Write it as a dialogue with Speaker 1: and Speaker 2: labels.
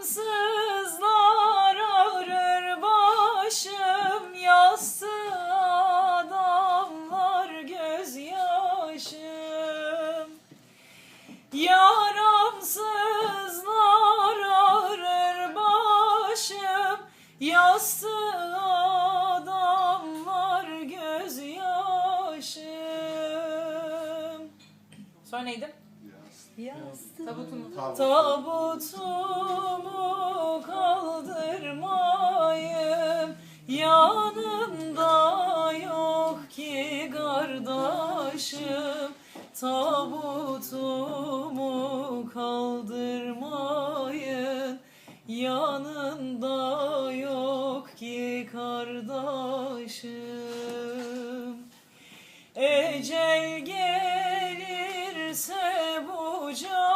Speaker 1: Yaramsızlar ağrır başım Yastığa damlar gözyaşım. Yaramsızlar ağrır başım Yastığa damlar gözyaşım. Sonra neydi? Tabutumu. Tabutumu Yanımda yok ki kardeşim. Tabutumu kaldırmayın. Yanında yok ki kardeşim. Ecel gelirse bu can